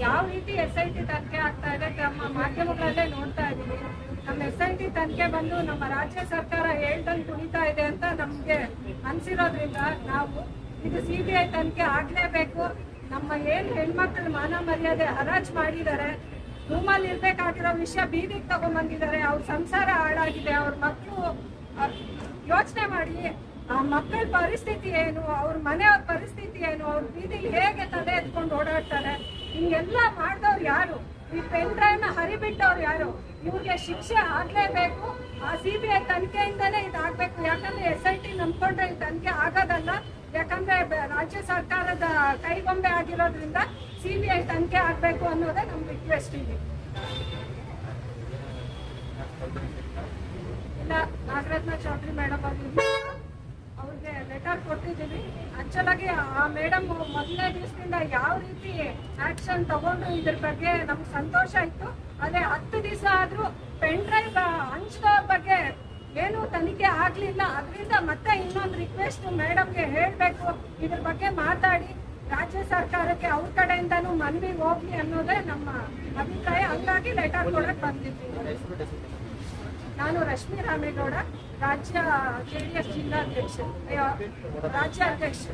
ಯಾವ ರೀತಿ S I T ತನಿಖೆ ಆಗ್ತಾ ಇದೆ? ನಮ್ಮ ಮಾಧ್ಯಮಗಳಲ್ಲೇ ನೋಡ್ತಾ ಇದ್ದೀವಿ ನಮ್ಮ ಎಸ್ ಐ ಟಿ ತನಿಖೆ ಬಂದು ನಮ್ಮ ರಾಜ್ಯ ಸರ್ಕಾರ ಹೇಳ್ದಂಗೆ ಕುಣಿತಾ ಇದೆ ಅಂತ ನಮ್ಗೆ ಅನ್ಸಿರೋದ್ರಿಂದ ನಾವು ಇದು ಸಿ ಬಿ ಐ ತನಿಖೆ ಆಗ್ಲೇಬೇಕು. ನಮ್ಮ ಏನ್ ಹೆಣ್ಮಕ್ಳ ಮಾನ ಮರ್ಯಾದೆ ಹರಾಜ್ ಮಾಡಿದ್ದಾರೆ ರೂಮಲ್ಲಿ ಇರ್ಬೇಕಾಗಿರೋ ವಿಷಯ ಬೀದಿಗೆ ತಗೊಂಡ್ಬಂದಿದ್ದಾರೆ ಅವ್ರ ಸಂಸಾರ ಹಾಳಾಗಿದೆ. ಅವ್ರ ಮಕ್ಕಳು ಯೋಚನೆ ಮಾಡಿ, ಆ ಮಕ್ಕಳ ಪರಿಸ್ಥಿತಿ ಏನು, ಅವ್ರ ಮನೆಯವ್ರ ಪರಿಸ್ಥಿತಿ ಏನು, ಅವ್ರ ಬೀದಿಲಿ ಹೇಗೆ ತಲೆ ಎತ್ಕೊಂಡು ಓಡಾಡ್ತಾರೆ. ಹಿಂಗೆಲ್ಲ ಮಾಡಿದವ್ರು ಯಾರು? ಈ ಪೆನ್ ಡ್ರೈವ್ನ ಹರಿಬಿಟ್ಟವ್ರು ಯಾರು? ಇವ್ರಿಗೆ ಶಿಕ್ಷೆ ಆಗ್ಲೇಬೇಕು. ಆ ಸಿ ಬಿ ಐ ತನಿಖೆಯಿಂದಲೇ ಇದಾಗಬೇಕು. ಯಾಕಂದ್ರೆ ಎಸ್ ಐ ಟಿ ನಂಬ್ಕೊಂಡ್ರೆ ಈ ತನಿಖೆ ಆಗೋದಲ್ಲ. ಯಾಕಂದ್ರೆ ರಾಜ್ಯ ಸರ್ಕಾರದ ಕೈಗೊಂಬೆ ಆಗಿರೋದ್ರಿಂದ ಸಿ ಬಿ ಐ ತನಿಖೆ ಆಗಬೇಕು ಅನ್ನೋದೇ ನಮ್ಮ ರಿಕ್ವೆಸ್ಟ್ ಇದೆ ಇಲ್ಲ ನಾಗರತ್ನ ಚೌಧರಿ ಮೇಡಮ್ ಅವ್ರಿಗೆ ಅವ್ರಿಗೆ ಲೆಟರ್ ಕೊಟ್ಟಿದ್ದೀವಿ ಆಕ್ಚುಲಾಗಿ ಆ ಮೇಡಮ್ ಮೊದಲನೇ ದಿವಸದಿಂದ ಯಾವ ರೀತಿ ಆಕ್ಷನ್ ತಗೊಂಡ್ರು ಇದ್ರ ಬಗ್ಗೆ ನಮ್ಗೆ ಸಂತೋಷ ಇತ್ತು ಅದೇ ಹತ್ತು ದಿವಸ ಆದ್ರೂ ಪೆನ್ ಡ್ರೈವ್ ಹಂಚ್ದವ್ರ ಬಗ್ಗೆ ಏನು ತನಿಖೆ ಆಗ್ಲಿಲ್ಲ. ಅದರಿಂದ ಮತ್ತೆ ಇನ್ನೊಂದು ರಿಕ್ವೆಸ್ಟ್ ಮೇಡಮ್ಗೆ ಹೇಳಬೇಕು. ಇದ್ರ ಬಗ್ಗೆ ಮಾತಾಡಿ. ರಾಜ್ಯ ಸರ್ಕಾರಕ್ಕೆ ಅವ್ರ ಕಡೆಯಿಂದನೂ ಮನವಿ ಹೋಗ್ಲಿ ಅನ್ನೋದೇ ನಮ್ಮ ಅಭಿಪ್ರಾಯ. ಹಂಗಾಗಿ ಲೆಟರ್ ಕೊಡಕ್ ಬಂದಿದ್ವಿ. ನಾನು ರಶ್ಮಿ ರಾಮೇಗೌಡ, ರಾಜ್ಯ ಜೆ ಡಿ ಎಸ್ ಜಿಲ್ಲಾಧ್ಯಕ್ಷ ರಾಜ್ಯಾಧ್ಯಕ್ಷ.